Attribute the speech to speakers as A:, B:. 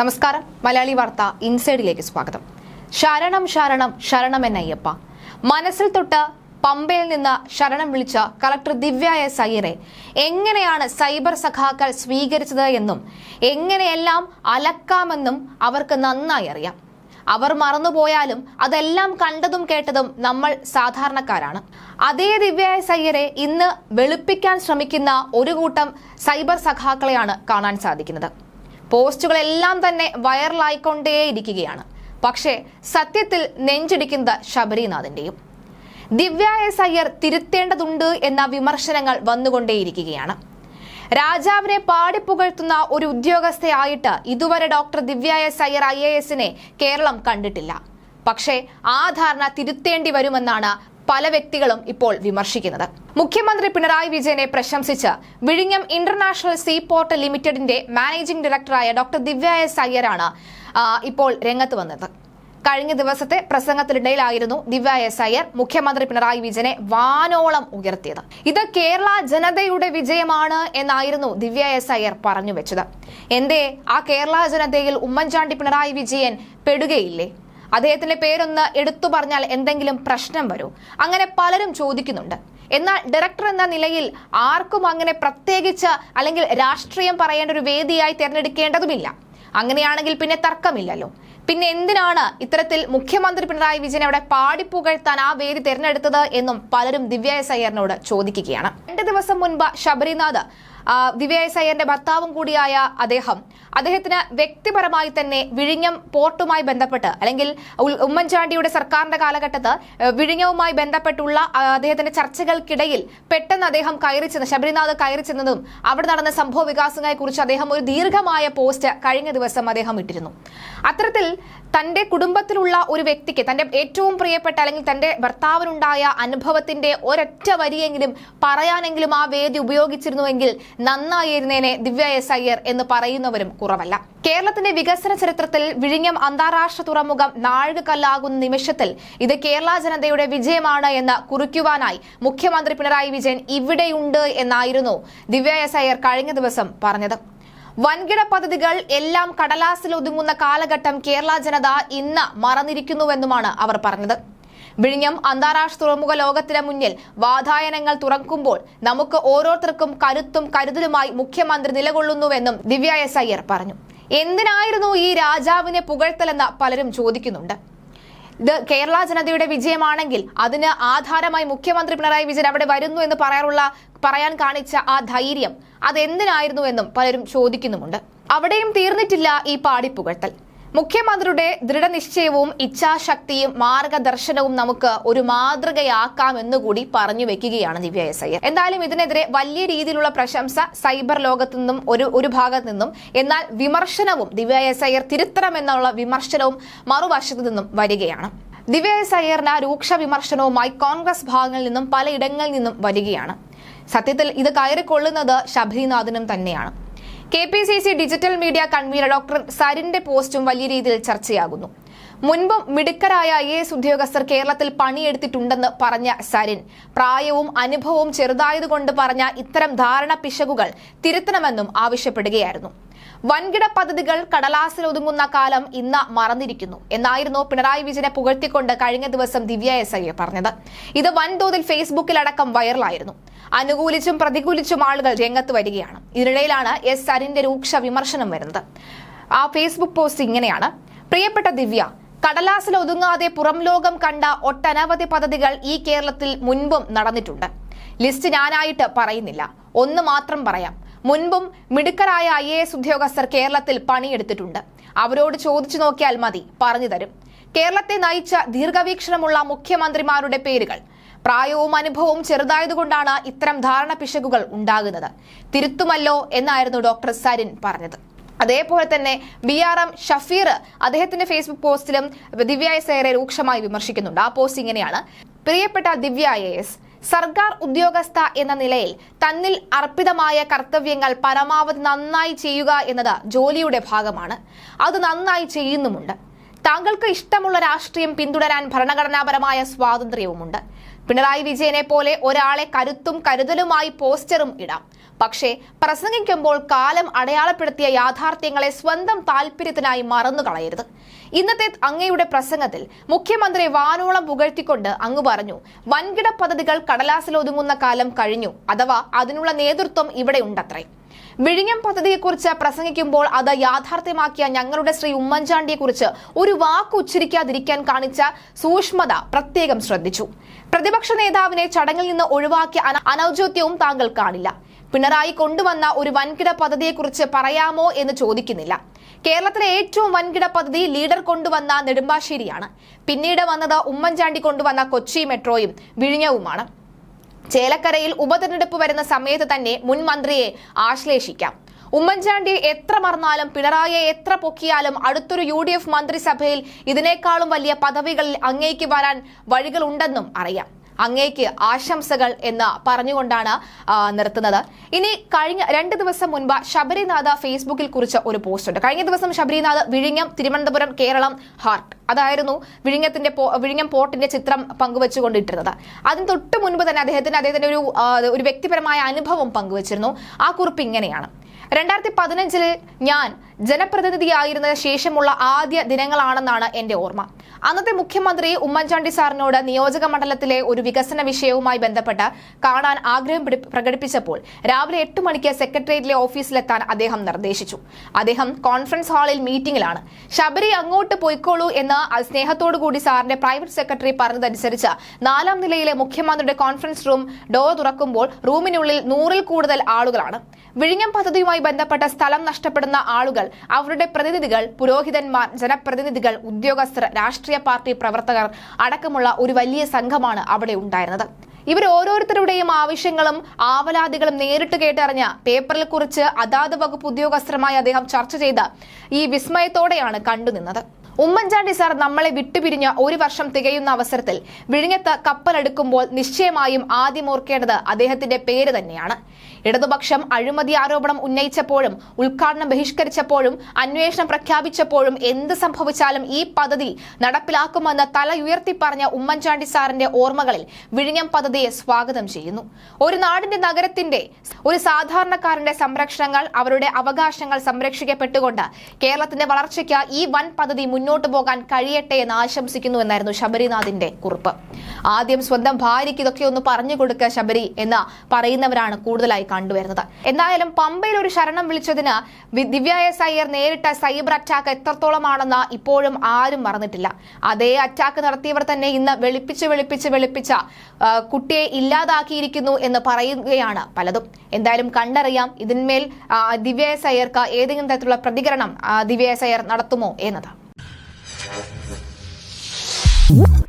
A: നമസ്കാരം. മലയാളി വാർത്ത ഇൻസൈഡിലേക്ക് സ്വാഗതം. ശരണം ശരണം ശരണം എന്നയ്യപ്പ മനസ്സിൽ തൊട്ട് പമ്പയിൽ നിന്ന് ശരണം വിളിച്ച കളക്ടർ ദിവ്യ എസ് അയ്യരെ എങ്ങനെയാണ് സൈബർ സഖാക്കൾ സ്വീകരിച്ചത് എന്നും എങ്ങനെയെല്ലാം അലക്കാമെന്നും അവർക്ക് നന്നായി അറിയാം. അവർ മറന്നുപോയാലും അതെല്ലാം കണ്ടതും കേട്ടതും നമ്മൾ സാധാരണക്കാരാണ്. അതേ ദിവ്യ എസ് അയ്യരെ ഇന്ന് വെളുപ്പിക്കാൻ ശ്രമിക്കുന്ന ഒരു കൂട്ടം സൈബർ സഖാക്കളെയാണ് കാണാൻ സാധിക്കുന്നത്. പോസ്റ്റുകളെല്ലാം തന്നെ വൈറലായിക്കൊണ്ടേയിരിക്കുകയാണ്. പക്ഷേ സത്യത്തിൽ നെഞ്ചിടിക്കുന്നത് ശബരിനാഥിന്റെയും. ദിവ്യ എസ് അയ്യർ തിരുത്തേണ്ടതുണ്ട് എന്ന വിമർശനങ്ങൾ വന്നുകൊണ്ടേയിരിക്കുകയാണ്. രാജാവിനെ പാടിപ്പുകഴ്ത്തുന്ന ഒരു ഉദ്യോഗസ്ഥയായിട്ട് ഇതുവരെ doctor Divya S Iyer I A എസിനെ കേരളം കണ്ടിട്ടില്ല. പക്ഷേ ആ ധാരണ തിരുത്തേണ്ടി വരുമെന്നാണ് പല വ്യക്തികളും ഇപ്പോൾ വിമർശിക്കുന്നത്. മുഖ്യമന്ത്രി പിണറായി വിജയനെ പ്രശംസിച്ച് വിഴിഞ്ഞം ഇന്റർനാഷണൽ സീ പോർട്ട് ലിമിറ്റഡിന്റെ മാനേജിംഗ് ഡയറക്ടറായ ഡോക്ടർ ദിവ്യ എസ് അയ്യരാണ് ഇപ്പോൾ രംഗത്ത് വന്നത്. കഴിഞ്ഞ ദിവസത്തെ പ്രസംഗത്തിനിടയിലായിരുന്നു ദിവ്യ എസ് അയ്യർ മുഖ്യമന്ത്രി പിണറായി വിജയനെ വാനോളം ഉയർത്തിയത്. ഇത് കേരള ജനതയുടെ വിജയമാണ് എന്നായിരുന്നു ദിവ്യ എസ് അയ്യർ പറഞ്ഞു വെച്ചത്. എന്തേ ആ കേരള ജനതയിൽ ഉമ്മൻചാണ്ടി പിണറായി വിജയൻ പെടുകയില്ലേ? അദ്ദേഹത്തിന്റെ പേരൊന്ന് എടുത്തു പറഞ്ഞാൽ എന്തെങ്കിലും പ്രശ്നം വരൂ. അങ്ങനെ പലരും ചോദിക്കുന്നുണ്ട്. എന്നാൽ ഡയറക്ടർ എന്ന നിലയിൽ ആർക്കും അങ്ങനെ പ്രത്യേകിച്ച് അല്ലെങ്കിൽ രാഷ്ട്രീയം പറയേണ്ട ഒരു വേദിയായി തിരഞ്ഞെടുക്കേണ്ടതുമില്ല. അങ്ങനെയാണെങ്കിൽ പിന്നെ തർക്കമില്ലല്ലോ. പിന്നെ എന്തിനാണ് ഇത്തരത്തിൽ മുഖ്യമന്ത്രി പിണറായി വിജയൻ അവിടെ പാടിപ്പുകഴ്ത്താൻ ആ വേദി തിരഞ്ഞെടുത്തത് എന്നും പലരും ദിവ്യ എസ് അയ്യറിനോട് ചോദിക്കുകയാണ്. രണ്ട് ദിവസം മുൻപ് ശബരിനാഥ് ദിവ്യ എസ് അയ്യന്റെ ഭർത്താവും കൂടിയായ അദ്ദേഹം അദ്ദേഹത്തിന് വ്യക്തിപരമായി തന്നെ വിഴിഞ്ഞം പോർട്ടുമായി ബന്ധപ്പെട്ട് അല്ലെങ്കിൽ ഉമ്മൻചാണ്ടിയുടെ സർക്കാരിന്റെ കാലഘട്ടത്ത് വിഴിഞ്ഞവുമായി ബന്ധപ്പെട്ടുള്ള അദ്ദേഹത്തിന്റെ ചർച്ചകൾക്കിടയിൽ പെട്ടെന്ന് അദ്ദേഹം കയറി ചെന്ന് ശബരിനാഥ് കയറി ചെന്നതും അവിടെ നടന്ന സംഭവ വികാസങ്ങളെ കുറിച്ച് അദ്ദേഹം ഒരു ദീർഘമായ പോസ്റ്റ് കഴിഞ്ഞ ദിവസം അദ്ദേഹം ഇട്ടിരുന്നു. അത്തരത്തിൽ തന്റെ കുടുംബത്തിലുള്ള ഒരു വ്യക്തിക്ക് തന്റെ ഏറ്റവും പ്രിയപ്പെട്ട അല്ലെങ്കിൽ തന്റെ ഭർത്താവിനുണ്ടായ അനുഭവത്തിന്റെ ഒരൊറ്റ വരിയെങ്കിലും പറയാനെങ്കിലും ആ വേദി ഉപയോഗിച്ചിരുന്നുവെങ്കിൽ നന്നായിരുന്നേനെ ദിവ്യ എസ് അയ്യർ എന്ന് പറയുന്നവരും കുറവല്ല. കേരളത്തിന്റെ വികസന ചരിത്രത്തിൽ വിഴിഞ്ഞം അന്താരാഷ്ട്ര തുറമുഖം നാഴികക്കല്ലാകുന്ന നിമിഷത്തിൽ ഇത് കേരള ജനതയുടെ വിജയമാണ് എന്ന് കുറിക്കുവാനായി മുഖ്യമന്ത്രി പിണറായി വിജയൻ ഇവിടെയുണ്ട് എന്നായിരുന്നു ദിവ്യ എസ് അയ്യർ കഴിഞ്ഞ ദിവസം പറഞ്ഞത്. വൻകിട പദ്ധതികൾ എല്ലാം കടലാസിൽ ഒതുങ്ങുന്ന കാലഘട്ടം കേരള ജനത ഇന്ന് മറന്നിരിക്കുന്നുവെന്നുമാണ് അവർ പറഞ്ഞത്. വിഴിഞ്ഞം അന്താരാഷ്ട്ര തുറമുഖ ലോകത്തിന് മുന്നിൽ വാതായനങ്ങൾ തുറക്കുമ്പോൾ നമുക്ക് ഓരോരുത്തർക്കും കരുത്തും കരുതലുമായി മുഖ്യമന്ത്രി നിലകൊള്ളുന്നുവെന്നും ദിവ്യ എസ് അയ്യർ പറഞ്ഞു. എന്തിനായിരുന്നു ഈ രാജാവിനെ പുകഴ്ത്തലെന്ന് പലരും ചോദിക്കുന്നുണ്ട്. ഇത് കേരള ജനതയുടെ വിജയമാണെങ്കിൽ അതിന് ആധാരമായി മുഖ്യമന്ത്രി പിണറായി വിജയൻ അവിടെ വരുന്നു എന്ന് പറയാറുള്ള പറയാൻ കാണിച്ച ആ ധൈര്യം അതെന്തിനായിരുന്നു എന്നും പലരും ചോദിക്കുന്നുമുണ്ട്. അവിടെയും തീർന്നിട്ടില്ല ഈ പാടിപ്പുകഴ്ത്തൽ. മുഖ്യമന്ത്രിയുടെ ദൃഢനിശ്ചയവും ഇച്ഛാശക്തിയും മാർഗദർശനവും നമുക്ക് ഒരു മാതൃകയാക്കാം എന്നുകൂടി പറഞ്ഞു വെക്കുകയാണ് ദിവ്യ എസ് അയ്യർ എന്തായാലും ഇതിനെതിരെ വലിയ രീതിയിലുള്ള പ്രശംസ സൈബർ ലോകത്തു നിന്നും ഒരു ഒരു ഭാഗത്തു നിന്നും. എന്നാൽ വിമർശനവും ദിവ്യ എസ് അയ്യർ തിരുത്തണമെന്നുള്ള വിമർശനവും മറുവശത്തു നിന്നും വരികയാണ്. ദിവ്യ എസ് അയ്യറിന് രൂക്ഷ വിമർശനവുമായി കോൺഗ്രസ് ഭാഗങ്ങളിൽ നിന്നും പലയിടങ്ങളിൽ നിന്നും വരികയാണ്. സത്യത്തിൽ ഇത് കയറിക്കൊള്ളുന്നത് ശബരിനാഥിനും തന്നെയാണ്. K P C C digital media convener doctor സരിന്റെ പോസ്റ്റും വലിയ രീതിയിൽ ചർച്ചയാകുന്നു. മുൻപും മിടുക്കരായ ഐ എസ് ഉദ്യോഗസ്ഥർ കേരളത്തിൽ പണിയെടുത്തിട്ടുണ്ടെന്ന് പറഞ്ഞ സരിൻ പ്രായവും അനുഭവവും ചെറുതായതുകൊണ്ട് പറഞ്ഞ ഇത്തരം ധാരണ പിശകുകൾ തിരുത്തണമെന്നും ആവശ്യപ്പെടുകയായിരുന്നു. വൻകിട പദ്ധതികൾ കടലാസിൽ ഒതുങ്ങുന്ന കാലം ഇന്ന് മറന്നിരിക്കുന്നു. എന്നായിരുന്നു പിണറായി വിജയനെ പുകഴ്ത്തിക്കൊണ്ട് കഴിഞ്ഞ ദിവസം ദിവ്യ എസ് ഐ പറഞ്ഞത്. ഇത് വൻതോതിൽ ഫേസ്ബുക്കിലടക്കം വൈറലായിരുന്നു. അനുകൂലിച്ചും പ്രതികൂലിച്ചും ആളുകൾ രംഗത്ത് വരികയാണ്. ഇതിനിടയിലാണ് എസ് അരിന്റെ രൂക്ഷ വിമർശനം വരുന്നത്. ആ ഫേസ്ബുക്ക് പോസ്റ്റ് ഇങ്ങനെയാണ്. പ്രിയപ്പെട്ട ദിവ്യ കടലാസിൽ ഒതുങ്ങാതെ പുറം ലോകം കണ്ട ഒട്ടനവധി പദ്ധതികൾ ഈ കേരളത്തിൽ മുൻപും നടന്നിട്ടുണ്ട്. ലിസ്റ്റ് ഞാനായിട്ട് പറയുന്നില്ല. ഒന്ന് മാത്രം പറയാം. മുൻപും മിടുക്കരായ ഐ എ എസ് ഉദ്യോഗസ്ഥർ കേരളത്തിൽ പണിയെടുത്തിട്ടുണ്ട്. അവരോട് ചോദിച്ചു നോക്കിയാൽ മതി പറഞ്ഞു തരും. കേരളത്തെ നയിച്ച ദീർഘവീക്ഷണമുള്ള മുഖ്യമന്ത്രിമാരുടെ പേരുകൾ പ്രായവും അനുഭവവും ചെറുതായതുകൊണ്ടാണ് ഇത്തരം ധാരണ പിശകുകൾ ഉണ്ടാകുന്നത്. തിരുത്തുമല്ലോ എന്നായിരുന്നു ഡോക്ടർ സരിൻ പറഞ്ഞത്. അതേപോലെ തന്നെ ബി ആർ എം ഷഫീർ അദ്ദേഹത്തിന്റെ ഫേസ്ബുക്ക് പോസ്റ്റിലും ദിവ്യ എസ് ഏറെ രൂക്ഷമായി വിമർശിക്കുന്നുണ്ട്. ആ പോസ്റ്റ് ഇങ്ങനെയാണ്. പ്രിയപ്പെട്ട ദിവ്യ എസ് സർക്കാർ ഉദ്യോഗസ്ഥ എന്ന നിലയിൽ തന്നിൽ അർപ്പിതമായ കർത്തവ്യങ്ങൾ പരമാവധി നന്നായി ചെയ്യുക എന്നത് ജോലിയുടെ ഭാഗമാണ്. അത് നന്നായി ചെയ്യുന്നുമുണ്ട്. താങ്കൾക്ക് ഇഷ്ടമുള്ള രാഷ്ട്രീയം പിന്തുടരാൻ ഭരണഘടനാപരമായ സ്വാതന്ത്ര്യവുമുണ്ട്. പിണറായി വിജയനെ പോലെ ഒരാളെ കരുത്തും കരുതലുമായി പോസ്റ്ററും ഇടാം. പക്ഷേ പ്രസംഗിക്കുമ്പോൾ കാലം അടയാളപ്പെടുത്തിയ യാഥാർത്ഥ്യങ്ങളെ സ്വന്തം താല്പര്യത്തിനായി മറന്നു കളയരുത് ഇന്നത്തെ അങ്ങയുടെ പ്രസംഗത്തിൽ മുഖ്യമന്ത്രി വാനോളം പുകഴ്ത്തിക്കൊണ്ട് അങ്ങ് പറഞ്ഞു വൻകിട പദ്ധതികൾ കടലാസിലൊതുങ്ങുന്ന കാലം കഴിഞ്ഞു അഥവാ അതിനുള്ള നേതൃത്വം ഇവിടെ ഉണ്ടത്രേ. വിഴിഞ്ഞം പദ്ധതിയെക്കുറിച്ച് പ്രസംഗിക്കുമ്പോൾ അത് യാഥാർത്ഥ്യമാക്കിയ ഞങ്ങളുടെ ശ്രീ ഉമ്മൻചാണ്ടിയെക്കുറിച്ച് ഒരു വാക്ക് ഉച്ചരിക്കാതിരിക്കാൻ കാണിച്ച സൂക്ഷ്മത പ്രത്യേകം ശ്രദ്ധിച്ചു. പ്രതിപക്ഷ നേതാവിനെ ചടങ്ങിൽ നിന്ന് ഒഴിവാക്കിയ അനൗചോദ്യവും താങ്കൾ കാണില്ല. പിണറായി കൊണ്ടുവന്ന ഒരു വൻകിട പദ്ധതിയെക്കുറിച്ച് പറയാമോ എന്ന് ചോദിക്കുന്നില്ല. കേരളത്തിലെ ഏറ്റവും വൻകിട പദ്ധതി ലീഡർ കൊണ്ടുവന്ന നെടുമ്പാശ്ശേരിയാണ്. പിന്നീട് വന്നത് ഉമ്മൻചാണ്ടി കൊണ്ടുവന്ന കൊച്ചി മെട്രോയും വിഴിഞ്ഞവുമാണ്. ചേലക്കരയിൽ ഉപതെരഞ്ഞെടുപ്പ് വരുന്ന സമയത്ത് തന്നെ മുൻ മന്ത്രിയെ ആശ്ലേഷിക്കാം. ഉമ്മൻചാണ്ടിയെ എത്ര മറന്നാലും പിണറായിയെ എത്ര പൊക്കിയാലും അടുത്തൊരു യു ഡി എഫ് മന്ത്രിസഭയിൽ ഇതിനേക്കാളും വലിയ പദവികളിൽ അങ്ങേക്ക് വരാൻ വഴികളുണ്ടെന്നും അറിയാം. അങ്ങേക്ക് ആശംസകൾ എന്ന് പറഞ്ഞുകൊണ്ടാണ് നിർത്തുന്നത്. ഇനി കഴിഞ്ഞ രണ്ട് ദിവസം മുൻപ് ശബരിനാഥ ഫേസ്ബുക്കിൽ കുറിച്ച ഒരു പോസ്റ്റ് ഉണ്ട്. കഴിഞ്ഞ ദിവസം ശബരിനാഥ് വിഴിഞ്ഞം തിരുവനന്തപുരം കേരളം ഹാർട്ട് അതായിരുന്നു വിഴിഞ്ഞത്തിന്റെ വിഴിഞ്ഞം പോർട്ടിന്റെ ചിത്രം പങ്കുവെച്ചുകൊണ്ടിട്ടിരുന്നത് അതിന് തൊട്ട് മുൻപ് തന്നെ അദ്ദേഹത്തിന് അദ്ദേഹത്തിന്റെ ഒരു ഒരു വ്യക്തിപരമായ അനുഭവം പങ്കുവച്ചിരുന്നു. ആ കുറിപ്പ് ഇങ്ങനെയാണ്. രണ്ടായിരത്തി പതിനഞ്ചിൽ ഞാൻ ജനപ്രതിനിധിയായിരുന്ന ശേഷമുള്ള ആദ്യ ദിനങ്ങളാണെന്നാണ് എന്റെ ഓർമ്മ. അന്നത്തെ മുഖ്യമന്ത്രി ഉമ്മൻചാണ്ടി സാറിനോട് നിയോജക മണ്ഡലത്തിലെ ഒരു വികസന വിഷയവുമായി ബന്ധപ്പെട്ട് കാണാൻ ആഗ്രഹം പ്രകടിപ്പിച്ചപ്പോൾ രാവിലെ എട്ട് മണിക്ക് സെക്രട്ടേറിയറ്റിലെ ഓഫീസിലെത്താൻ അദ്ദേഹം നിർദ്ദേശിച്ചു. അദ്ദേഹം കോൺഫറൻസ് ഹാളിൽ മീറ്റിംഗിലാണ്. ശബരി അങ്ങോട്ട് പോയിക്കോളൂ എന്ന് സ്നേഹത്തോടുകൂടി സാറിന്റെ പ്രൈവറ്റ് സെക്രട്ടറി പറഞ്ഞതനുസരിച്ച് നാലാം നിലയിലെ മുഖ്യമന്ത്രിയുടെ കോൺഫറൻസ് റൂം ഡോർ തുറക്കുമ്പോൾ റൂമിനുള്ളിൽ നൂറിൽ കൂടുതൽ ആളുകളാണ്. വിഴിഞ്ഞം പദ്ധതിയുമായി ബന്ധപ്പെട്ട സ്ഥലം നഷ്ടപ്പെടുന്ന ആളുകൾ അവരുടെ പ്രതിനിധികൾ പുരോഹിതന്മാർ ജനപ്രതിനിധികൾ ഉദ്യോഗസ്ഥർ രാഷ്ട്രീയ പാർട്ടി പ്രവർത്തകർ അടക്കമുള്ള ഒരു വലിയ സംഘമാണ് അവിടെ ഉണ്ടായിരുന്നത്. ഇവർ ഓരോരുത്തരുടെയും ആവശ്യങ്ങളും ആവലാതികളും നേരിട്ട് കേട്ടറിഞ്ഞ പേപ്പറിൽ കുറിച്ച് അതാത് വകുപ്പ് ഉദ്യോഗസ്ഥരുമായി അദ്ദേഹം ചർച്ച ചെയ്ത ഈ വിസ്മയത്തോടെയാണ് കണ്ടുനിന്നത്. ഉമ്മൻചാണ്ടി സാർ നമ്മളെ വിട്ടുപിരിഞ്ഞ ഒരു വർഷം തികയുന്ന അവസരത്തിൽ വിഴിഞ്ഞത്ത് കപ്പലെടുക്കുമ്പോൾ നിശ്ചയമായും ആദ്യം ഓർക്കേണ്ടത് അദ്ദേഹത്തിന്റെ പേര് തന്നെയാണ്. ഇടതുപക്ഷം അഴിമതി ആരോപണം ഉന്നയിച്ചപ്പോഴും ഉദ്ഘാടനം ബഹിഷ്കരിച്ചപ്പോഴും അന്വേഷണം പ്രഖ്യാപിച്ചപ്പോഴും എന്ത് സംഭവിച്ചാലും ഈ പദ്ധതി നടപ്പിലാക്കുമെന്ന് തല ഉയർത്തി പറഞ്ഞ ഉമ്മൻചാണ്ടി സാറിന്റെ ഓർമ്മകളിൽ വിഴിഞ്ഞം പദ്ധതിയെ സ്വാഗതം ചെയ്യുന്നു. ഒരു നാടിന്റെ നഗരത്തിന്റെ ഒരു സാധാരണക്കാരന്റെ സംരക്ഷണങ്ങൾ അവരുടെ അവകാശങ്ങൾ സംരക്ഷിക്കപ്പെട്ടുകൊണ്ട് കേരളത്തിന്റെ വളർച്ചയ്ക്ക് ഈ വൻ പദ്ധതി മുന്നോട്ട് പോകാൻ കഴിയട്ടെ എന്ന് ആശംസിക്കുന്നു എന്നായിരുന്നു ശബരിനാഥിന്റെ കുറിപ്പ്. ആദ്യം സ്വന്തം ഭാര്യയ്ക്ക് ഇതൊക്കെ ഒന്ന് പറഞ്ഞു കൊടുക്കുക ശബരി എന്ന് പറയുന്നവരാണ് കൂടുതലായി കണ്ടുവരുന്നത്. എന്തായാലും പമ്പയിൽ ഒരു ശരണം വിളിച്ചതിന് ദിവ്യായ സയ്യർ നേരിട്ട സൈബർ അറ്റാക്ക് എത്രത്തോളമാണെന്ന് ഇപ്പോഴും ആരും മറന്നിട്ടില്ല. അതേ അറ്റാക്ക് നടത്തിയവർ തന്നെ ഇന്ന് വെളുപ്പിച്ച് വെളുപ്പിച്ച് വെളുപ്പിച്ച കുട്ടിയെ ഇല്ലാതാക്കിയിരിക്കുന്നു എന്ന് പറയുകയാണ് പലതും. എന്തായാലും കണ്ടറിയാം ഇതിന്മേൽ ദിവ്യായ സയ്യർക്ക് ഏതെങ്കിലും തരത്തിലുള്ള പ്രതികരണം ദിവ്യായ സയ്യർ നടത്തുമോ എന്നത്. Woo!